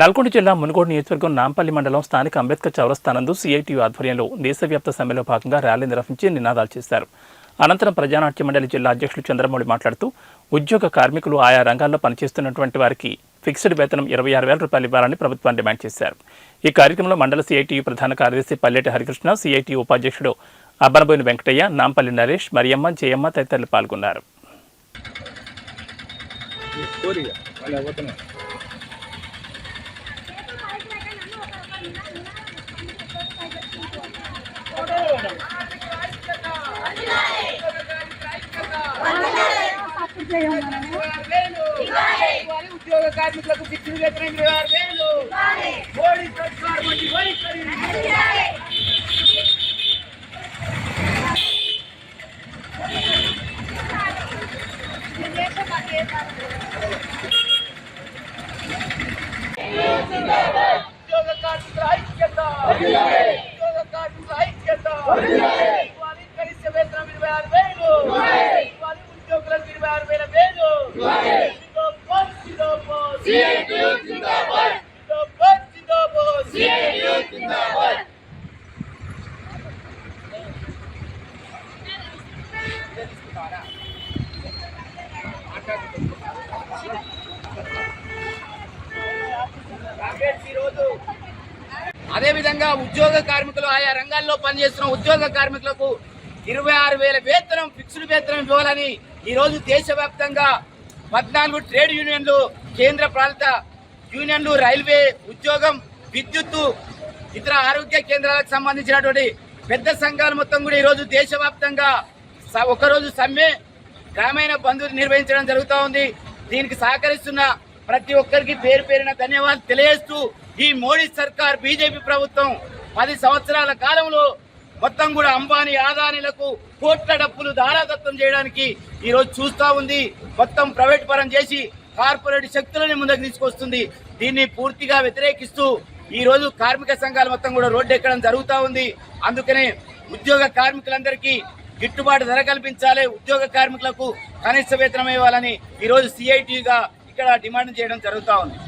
నల్గొండ జిల్లా మునుగోడు నియోజకవర్గం నాంపల్లి మండలం స్థానిక అంబేద్కర్ చౌరస్థానందు సిఐటియు ఆధ్వర్యంలో దేశవ్యాప్త సమ్మెలో భాగంగా ర్యాలీ నిర్వహించి నినాదాలు చేశారు. అనంతరం ప్రజానాట్య మండలి జిల్లా అధ్యక్షులు చంద్రమౌళి మాట్లాడుతూ ఉద్యోగ కార్మికులు ఆయా రంగాల్లో పనిచేస్తున్నటువంటి వారికి ఫిక్స్డ్ వేతనం ఇరవై ఆరు వేల రూపాయలు ఇవ్వాలని ప్రభుత్వం డిమాండ్ చేశారు. ఈ కార్యక్రమంలో మండల సిఐటియు ప్రధాన కార్యదర్శి పల్లెటి హరికృష్ణ సిఐటియు ఉపాధ్యక్షుడు అబ్బనబోయిన వెంకటయ్య నాంపల్లి నరేష్ మరియమ్మ జయమ్మ తదితరులు పాల్గొన్నారు. వారి ఉద్యోగ కార్మికులకు ఫిక్స్డ్ వేతనం ఇరవై ఆరు వేలు. మోడీ సర్కార్ మంచి వైఖరి ఉద్యోగ కార్మికుల ఐక్యత. ఉద్యోగ కార్మికుల ఐక్యత. వేతనం ఇరవై ఆరు వేలు. వారి ఉద్యోగులకు ఇరవై ఆరు వేల వేలు. అదేవిధంగా ఉద్యోగ కార్మికులు ఆయా రంగాల్లో పనిచేస్తున్న ఉద్యోగ కార్మికులకు ఇరవై ఆరు వేల వేతనం ఫిక్స్డ్ వేతనం ఇవ్వాలని ఈ రోజు దేశవ్యాప్తంగా పద్నాలుగు ట్రేడ్ యూనియన్లు కేంద్ర ప్రాంత యూనియన్లు రైల్వే ఉద్యోగం విద్యుత్తు ఇతర ఆరోగ్య కేంద్రాలకు సంబంధించినటువంటి పెద్ద సంఘాలు మొత్తం కూడా ఈరోజు దేశవ్యాప్తంగా స- ఒకరోజు సమ్మె గ్రామీణ బంధువులు నిర్వహించడం జరుగుతూ ఉంది. దీనికి సహకరిస్తున్న ప్రతి ఒక్కరికి పేరు పేరిన ధన్యవాదాలు తెలియజేస్తూ ఈ మోడీ సర్కార్ బీజేపీ ప్రభుత్వం పది సంవత్సరాల కాలంలో మొత్తం కూడా అంబానీ ఆదానీలకు కోట్ల డబ్బులు దారాదత్తం చేయడానికి ఈరోజు చూస్తూ ఉంది. మొత్తం ప్రైవేట్ పరం చేసి కార్పొరేట్ శక్తులని ముందుకు తీసుకొస్తుంది. దీన్ని పూర్తిగా వ్యతిరేకిస్తూ ఈ రోజు కార్మిక సంఘాలు మొత్తం కూడా రోడ్డు ఎక్కడం జరుగుతూ ఉంది. అందుకనే ఉద్యోగ కార్మికులందరికీ గిట్టుబాటు ధర కల్పించాలి. ఉద్యోగ కార్మికులకు కనీస వేతనం ఇవ్వాలని ఈ రోజు సిఐటిగా ఇక్కడ డిమాండ్ చేయడం జరుగుతూ ఉంది.